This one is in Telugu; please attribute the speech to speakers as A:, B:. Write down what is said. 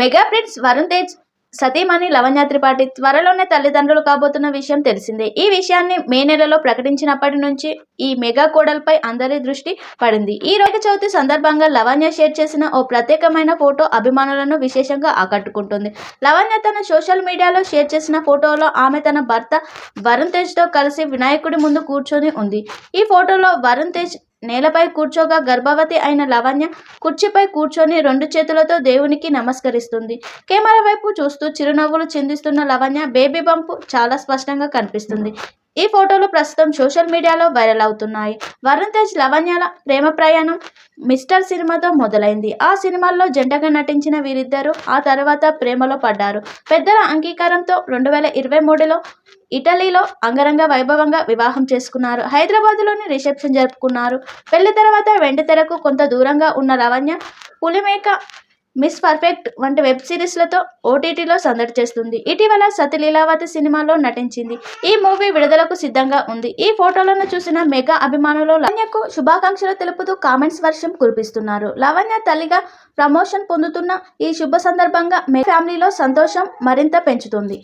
A: మెగా ప్రిన్స్ వరుణ్ తేజ్ సతీమణి లవణ్య త్రిపాఠి త్వరలోనే తల్లిదండ్రులు కాబోతున్న విషయం తెలిసిందే. ఈ విషయాన్ని మే నెలలో ప్రకటించినప్పటి నుంచి ఈ మెగా కోడలపై అందరి దృష్టి పడింది. ఈ రోజు చవితి సందర్భంగా లవణ్య షేర్ చేసిన ఓ ప్రత్యేకమైన ఫోటో అభిమానులను విశేషంగా ఆకట్టుకుంటుంది. లవణ్య తన సోషల్ మీడియాలో షేర్ చేసిన ఫోటోలో ఆమె తన భర్త వరుణ్ తేజ్తో కలిసి వినాయకుడి ముందు కూర్చొని ఉంది. ఈ ఫోటోలో వరుణ్ తేజ్ నేలపై కూర్చోగా గర్భవతి అయిన లవణ్య కుర్చీపై కూర్చొని రెండు చేతులతో దేవునికి నమస్కరిస్తుంది. కెమెరా వైపు చూస్తూ చిరునవ్వులు చిందిస్తున్న లవణ్య బేబీ బంపు చాలా స్పష్టంగా కనిపిస్తుంది. ఈ ఫోటోలు ప్రస్తుతం సోషల్ మీడియాలో వైరల్ అవుతున్నాయి. వరుణ్ తేజ్ లవణ్యల ప్రేమ ప్రయాణం మిస్టర్ సినిమాతో మొదలైంది. ఆ సినిమాల్లో జంటగా నటించిన వీరిద్దరూ ఆ తర్వాత ప్రేమలో పడ్డారు. పెద్దల అంగీకారంతో రెండు వేల ఇరవై మూడులో ఇటలీలో అంగరంగ వైభవంగా వివాహం చేసుకున్నారు. హైదరాబాద్లోని రిసెప్షన్ జరుపుకున్నారు. పెళ్ళి తర్వాత వెండితెరకు కొంత దూరంగా ఉన్న లవణ్య పులిమేక మిస్ పర్ఫెక్ట్ వంటి వెబ్ సిరీస్లతో ఓటీటీలో సందడి చేస్తుంది. ఇటీవల సతి లీలావతి సినిమాలో నటించింది. ఈ మూవీ విడుదలకు సిద్ధంగా ఉంది. ఈ ఫోటోలను చూసిన మెగా అభిమానులు లవణ్యకు శుభాకాంక్షలు తెలుపుతూ కామెంట్స్ వర్షం కురిపిస్తున్నారు. లవణ్య తల్లిగా ప్రమోషన్ పొందుతున్న ఈ శుభ సందర్భంగా మెగా ఫ్యామిలీలో సంతోషం మరింత పెంచుతుంది.